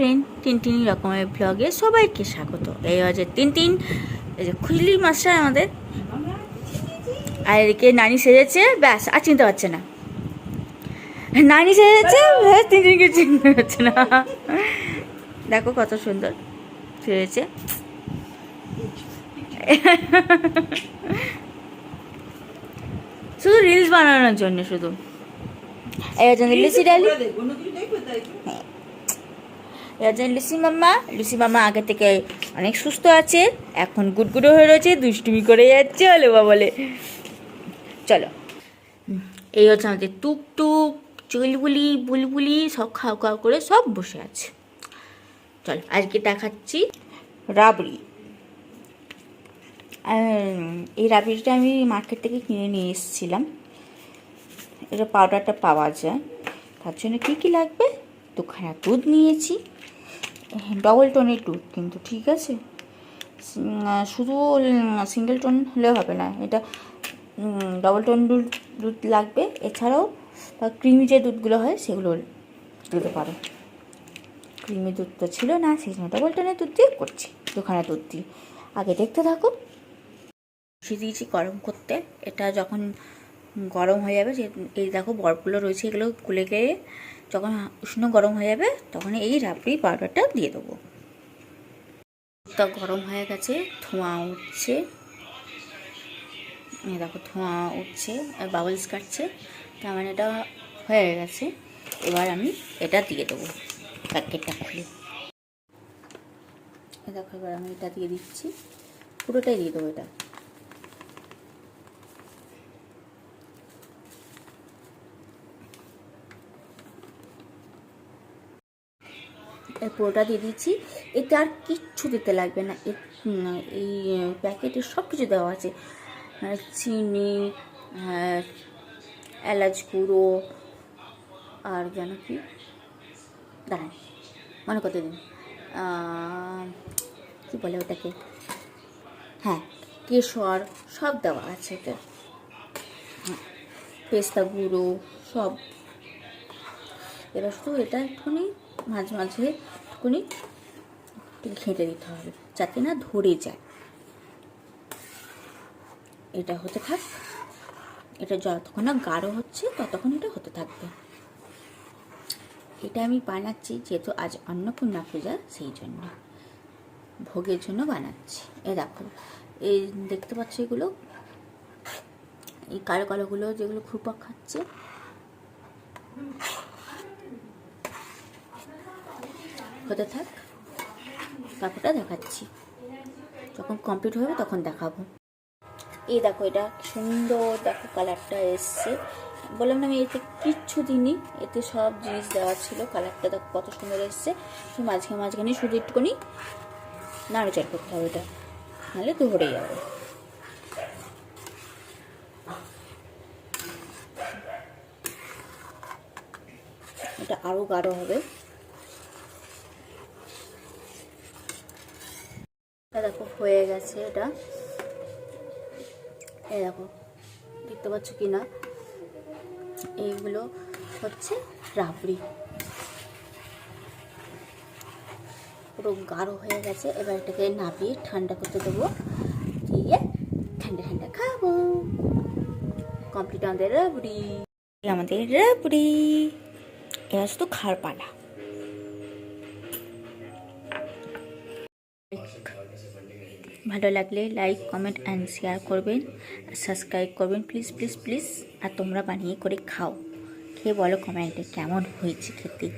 Friend Tintin রকমের ব্লগে সবাইকে স্বাগত। এই হচ্ছে তিন এই যে খুজলি মাস্টার আমাদের। আর এদিকে নানি সেজেছে, ব্যাস, আর চিনতে পারছে না। নানি সেজেছে, ব্যাস, টিনটিনকে চিনতে পারছে না। দেখো কত সুন্দর সেজেছে। শুধু রিলস বানানোর জন্য শুধু। এই হচ্ছে লুসি ডালি। রাজা লুসি মাম্মা লুসি মাম্মা আগে থেকে অনেক সুস্থ আছে, এখন গুটগুটো হয়ে রয়েছে, দুষ্টুমি করে যাচ্ছে বা বলে। চলো। এই হচ্ছে আমাদের টুকটুক, চুলবুলি, বুলবুলি, সব খাও খাও করে সব বসে আছে। চলো, আজকে দেখাচ্ছি রাবড়ি। এই রাবড়িটা আমি মার্কেট থেকে কিনে নিয়ে এসেছিলাম। এটা পাউডারটা পাওয়া যায়। তার জন্য কী কী লাগবে? দুখানা দুধ নিয়েছি? ডবল টোনের দুধ কিন্তু, ঠিক আছে? শুধু সিঙ্গেল টোন হলেও হবে না, এটা ডবল টোন দুধ দুধ লাগবে। এছাড়াও বা ক্রিমি যে দুধগুলো হয়, সেগুলো দিতে পারো। ক্রিমি দুধ তো ছিল না, সেই জন্য ডবল টোনের দুধ দিয়ে করছি, দুখানা দুধ দিয়ে। আগে দেখতে থাকো। বসিয়ে দিয়েছি গরম করতে। এটা যখন গরম হয়ে যাবে এই দেখো বরফগুলো রয়েছে, এগুলো গুলে গিয়ে যখন উষ্ণ গরম হয়ে যাবে তখন এই রাবড়ি পাউডারটা দিয়ে দেবো। তা গরম হয়ে গেছে, ধোঁয়া উঠছে। দেখো ধোঁয়া উঠছে, আর বাবলস কাটছে তার মানে এটা হয়ে গেছে। এবার আমি এটা দিয়ে দেবো প্যাকেটটা খুলে। দেখো এবার আমি এটা দিয়ে দিচ্ছি, পুরোটাই দিয়ে দেবো এটা। পুরোটা দিয়ে দিচ্ছি। এতে আর কিচ্ছু দিতে লাগবে না। এই প্যাকেটে সব কিছু দেওয়া আছে। চিনি এলাচ গুঁড়ো আর যেন কি? দাঁড়ান মনে করতে দিন। কি বলে ওটাকে? হ্যাঁ কেশর সব দেওয়া আছে এতে হ্যাঁ, পেস্তা গুঁড়ো সব। এবার শুধু এটা একটুখানি মাঝে মাঝে একটুখানি একটু ঘেঁটে দিতে হবে, যাতে না ধরে যায়। এটা হতে থাক, এটা যতক্ষণ না গাঢ় হচ্ছে ততক্ষণ এটা হতে থাকবে। এটা আমি বানাচ্ছি যেহেতু আজ অন্নপূর্ণা পূজা, সেই জন্য। ভোগের জন্য বানাচ্ছি। এ দেখো, এই দেখতে পাচ্ছ এগুলো? এই কালো কালোগুলো যেগুলো খুরপাক খাচ্ছে। হতে থাক। তারপরটা দেখাচ্ছি। যখন কমপ্লিট হবে তখন দেখাবো। এই দেখো, এটা সুন্দর দেখো কালারটা এসছে। বললাম না আমি, এতে কিচ্ছু দিইনি। এতে সব জিনিস দেওয়া ছিল। কালারটা দেখো কত সুন্দর এসছে। শুধু মাঝখানে মাঝখানে শুধু একটুখানি নাড়াচাড় করতে হবে এটা। নাহলে ধরে যাবে। এটা আরও গাঢ় হবে। দেখো, হয়ে গেছে এটা। এই দেখো, দেখতে পাচ্ছ কি না এইগুলো হচ্ছে রাবড়ি। পুরো গাঢ় হয়ে গেছে। এবার এটাকে নাবিয়ে ঠান্ডা করতে দেবো। দিয়ে ঠান্ডা ঠান্ডা খাব। কমপ্লিট আমাদের রাবড়ি। আমাদের রাবড়ি। এবার শুধু খাওয়ার পালা ভালো লাগলে লাইক কমেন্ট অ্যান্ড শেয়ার করবেন সাবস্ক্রাইব করবেন প্লিজ প্লিজ প্লিজ আর তোমরা বানিয়ে করে খাও। খেয়ে বলো কমেন্টে কেমন হয়েছে খেতে।